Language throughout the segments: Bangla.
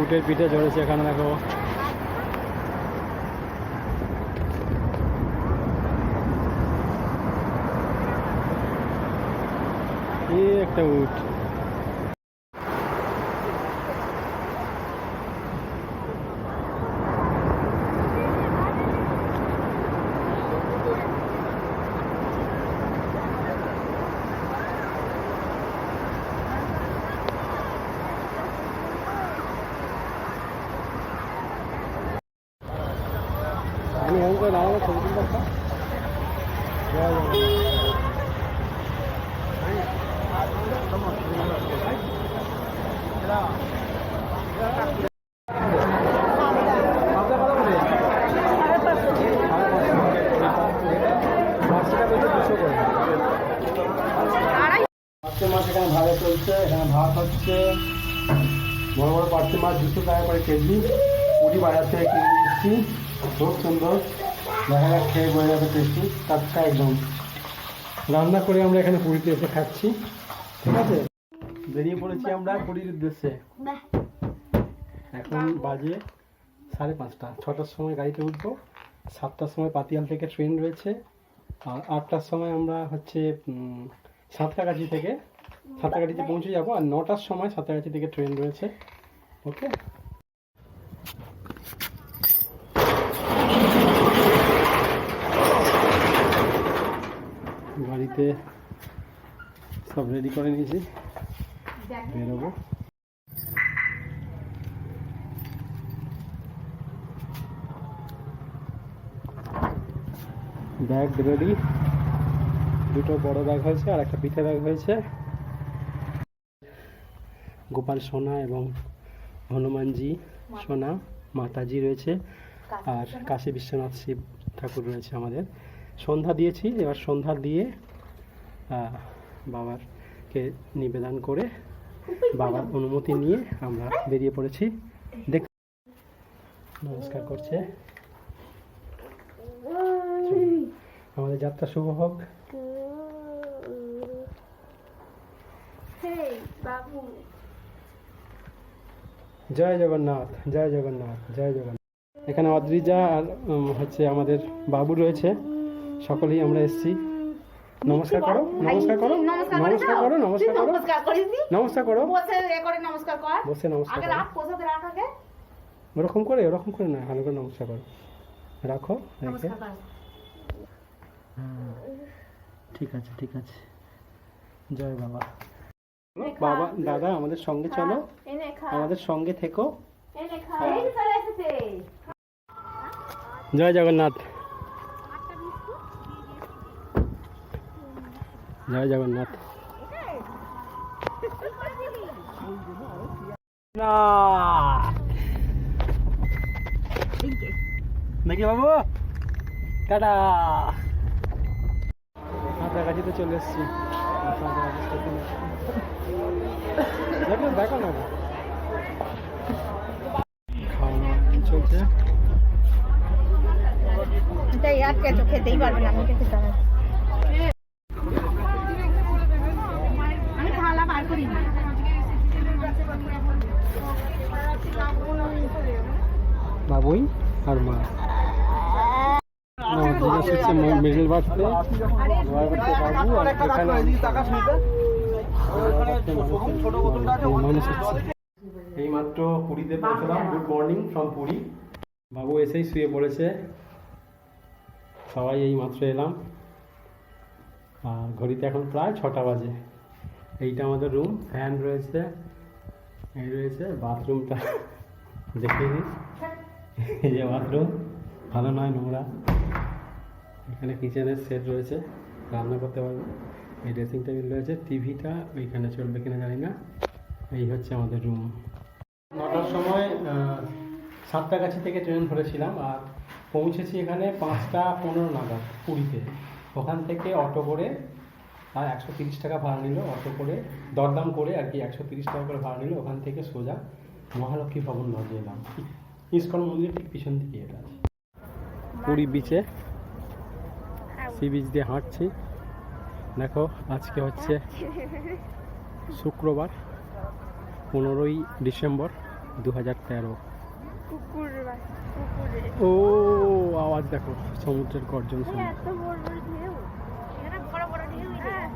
উটের পিঠে ঝরেছে এখানে দেখো। একটা উট আমি এরকম করে দাঁড়াবো ছবি তুলতে একটা জয় জগন্নাথ। পার্সে মাছ এখানে ভালো চলছে, এখানে ভাত হচ্ছে, বড় বড় পার্সে মাছ দুশো টাকা করে কেজি পুরি বাজার থেকে কিনে নিচ্ছি, খুব সুন্দর। দেখা যাক খেয়ে বোঝা যাবে টেস্টি টাটকা একদম। রান্না করে আমরা এখানে পুরীতে এসে খাচ্ছি। ঠিক আছে? বেরিয়ে পড়েছি আমরা পুরীর উদ্দেশ্যে। এখন বাজে সাড়ে পাঁচটা। ছটার সময় গাড়িতে উঠবো সাতটার সময় পাতিয়াল থেকে ট্রেন রয়েছে আর আটটার সময় আমরা হচ্ছে উম, সাঁতরাগাছি থেকে সাঁতরাগাছিতে পৌঁছে যাব আর নটার সময় সাঁতরাগাছি থেকে ট্রেন রয়েছে। ওকে? গাড়িতে সব রেডি করে নিয়েছি। বেরোবো ব্যাগ রেডি দুটো বড় ব্যাগ হয়েছে আর একটা পিঠে ব্যাগ হয়েছে। গোপাল সোনা এবং হনুমানজি সোনা মাতাজি রয়েছে। আর কাশী বিশ্বনাথ শিব ঠাকুর রয়েছে আমাদের। সন্ধ্যা দিয়েছি এবার সন্ধ্যা দিয়ে আহ, বাবারকে নিবেদন করে বাবার অনুমতি নিয়ে আমরা বেরিয়ে পড়েছি। দেখ নমস্কার করছে। আমাদের যাত্রা শুভ হোক। জয় জগন্নাথ জয় জগন্নাথ জয় জগন্নাথ। এখানে অদ্রিজা আর হচ্ছে আমাদের বাবু রয়েছে। সকলেই আমরা এসেছি। নমস্কার করো নমস্কার করো নমস্কার করে নমস্কার করো নমস্কার করো। নমস্কার করিস নমস্কার করো। বসে এ করে নমস্কার কর। বসে নমস্কার আগে রাখ পোষাতে রাখ আগে। ওরকম করে ওরকম করে না ভালো করে নমস্কার করো। রাখো রেখে। ঠিক আছে ঠিক আছে। জয় বাবা। বাবা দাদা আমাদের সঙ্গে চলো। আমাদের সঙ্গে থেকো। জয় জগন্নাথ। জয় জগন্নাথ। নাকি বাবু? টাটা। সাঁতরাগাছিতে চলে এসছি। সাঁতরাগাছি স্টেশনে। দেখো দেখো না খাওয়া দাওয়া চলছে তাই তো পারবে না আমি খেতে পারব আমি থালা বার করি না বাবুই আর মা। মিডল বাসতে এই মাত্র পুরীতে পৌঁছলাম। গুড মর্নিং ফ্রম পুরী বাবু এসেই শুয়ে পড়েছে। সবাই এই মাত্র এলাম। আর ঘড়িতে এখন প্রায় ছটা বাজে। এইটা আমাদের রুম ফ্যান রয়েছে। এই রয়েছে। বাথরুমটা দেখে দিই। এই যে বাথরুম ভালো নয় নোংরা। এখানে কিচেনের সেট রয়েছে রান্না করতে পারবে। এই ড্রেসিং টেবিল রয়েছে টিভিটা ওইখানে চলবে কিনা জানি না। এই হচ্ছে আমাদের রুম নটার সময় আহ, সাতটাগাছি থেকে ট্রেন ধরেছিলাম আর পৌঁছেছি এখানে পাঁচটা পনেরো নাগাদ পুরীতে। ওখান থেকে অটো করে আর একশো তিরিশ টাকা ভাড়া নিল অটো করে দরদাম করে আর কি একশো তিরিশ টাকা করে ভাড়া নিল ওখান থেকে সোজা মহালক্ষ্মী ভবন লজে এলাম। ইস্কন মন্দির ঠিক পিছন দিকে এটা আছে। পুরী বিচে সি বিচ দিয়ে হাঁটছি। দেখো আজকে হচ্ছে শুক্রবার পনেরোই ডিসেম্বর দু হাজার তেরো ও আওয়াজ দেখো সমুদ্রের গর্জন শুনে এত বড় বড় ঢেউ এখানে বড় বড় ঢেউ হ্যাঁ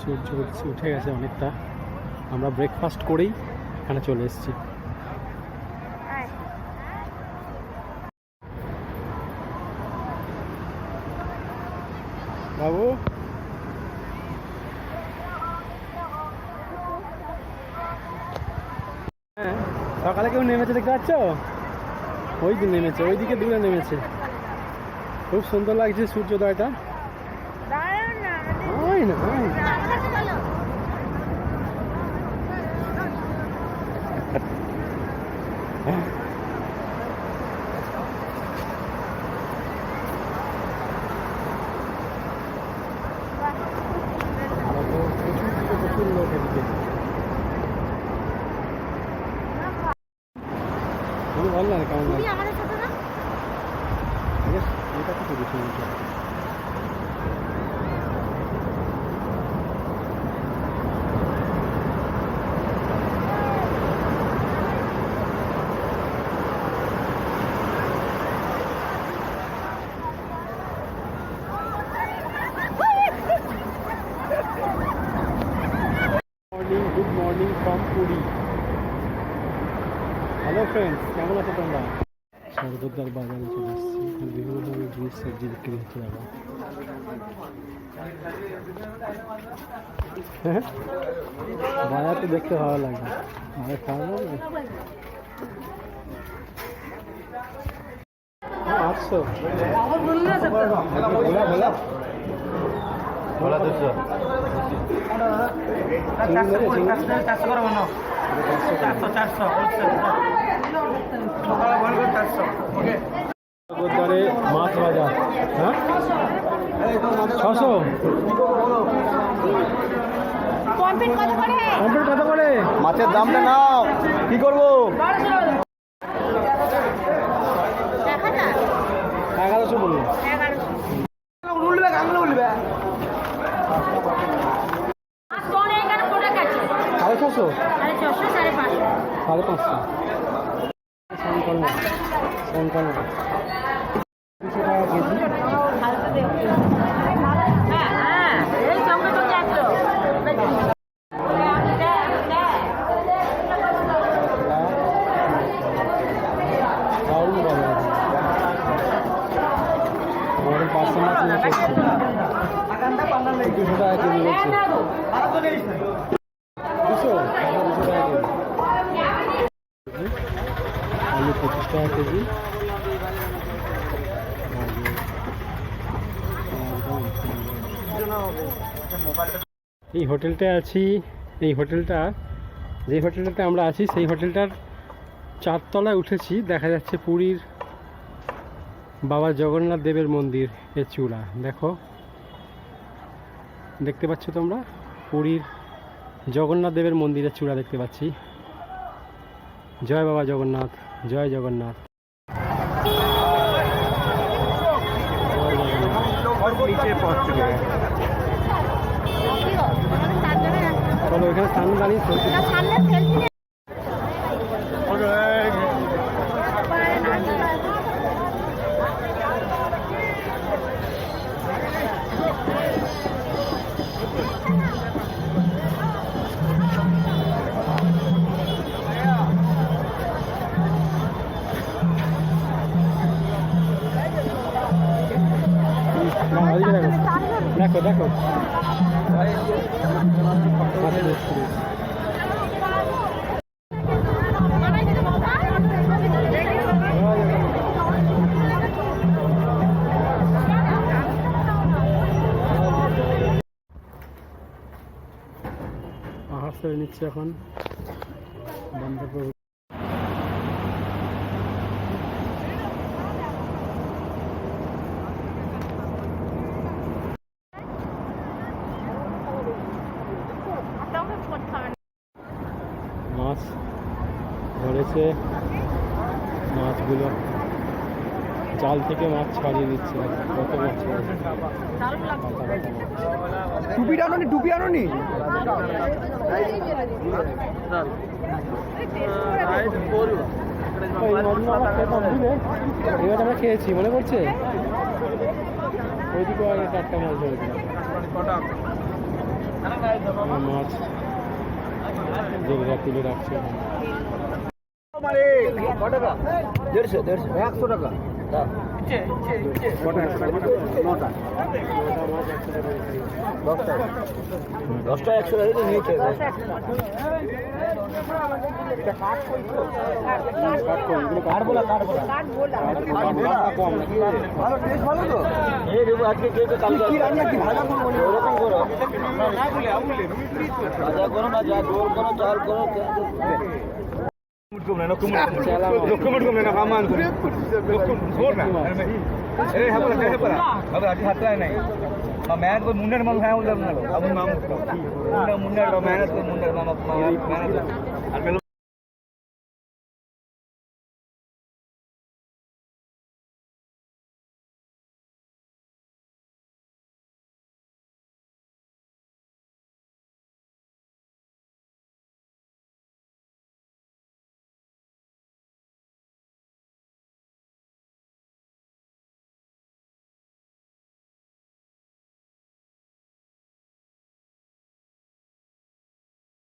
সূর্য উঠে গেছে অনেকটা। আমরা ব্রেকফাস্ট করেই এখানে চলে এসেছি। বাবু? হ্যাঁ সকালে কেউ নেমেছে দেখতে পাচ্ছ? ওই দিন নেমেছে, ওইদিকে দূরে নেমেছে। খুব সুন্দর লাগছে সূর্যোদয়টা। প্রচুর লোক এদিকে আমি বললাম কেমন তুমি লাগে আমাদের সাথে না বেশ, হ্যালো ফ্রেন্ডস কেমন আছো তোমরা? সরগোদ্দার বাজারে চলে এখানে বিভিন্ন ধরনের জিনিস সবজি বিক্রি হচ্ছে হ্যাঁ বাজার তো দেখতে ভালো লাগে বাজার খাওয়া যাবে হ্যাঁ, আটশো ভোলা ভোলা। ভোলা দুশো। মাছ বাজার হ্যাঁ ছশো করে? কমপ্লিট কত করে? মাছের দামটা নাও। কি করব দেখা যায় এগারোশো বলুন এগারোশো উঠবে গামলা উঠবে পরে এখানে পড়ে গেছে সাড়ে ছশো সাড়ে পাঁচশো সাড়ে পাঁচশো সংকলন সংকলন দুশো টাকা কেজি পাঁচশো মাছ নিয়ে দুশো টাকা দুশো টাকা কেজি আলু পঁচিশ টাকা কেজি এই হোটেলটায় আছি। এই হোটেলটা যে হোটেলটাতে আমরা আছি, সেই হোটেলটার চারতলায় উঠেছি। দেখা যাচ্ছে পুরীর বাবা জগন্নাথ দেবের মন্দির, এর চূড়া। দেখো, দেখতে পাচ্ছ তোমরা? পুরীর জগন্নাথ দেবের মন্দিরের চূড়া দেখতে পাচ্ছি। জয় বাবা জগন্নাথ, জয় জগন্নাথ। নিচে চলো এখানে সামনে দাঁড়িয়ে সেলফি দেখো দেখো। পাহাড় ছেড়ে নিচ্ছে এখন। বন্ধ মাছ ধরেছে। মাছগুলো জাল থেকে মাছ ছাড়িয়ে দিচ্ছে। কত মাছ টুপি আনো নি টুপি আনো নি? এবার আমরা খেয়েছি মনে পড়ছে? ওইদিকে আগে চারটা মাছ ধরেছিলাম আর মাছ জেলেরা তুলে রাখছে। দেড়শো দেড়শো। একশো টাকা। নটা। দশটা একশো টাকা নিয়েছে কাটবো మా మేనేజ్ పోయి ముండే మళ్ళీ ఫ్యామిలీ ఉన్నాడు అది మా ముండాడు మా మేనేజ్ పోయి ముండాడు మా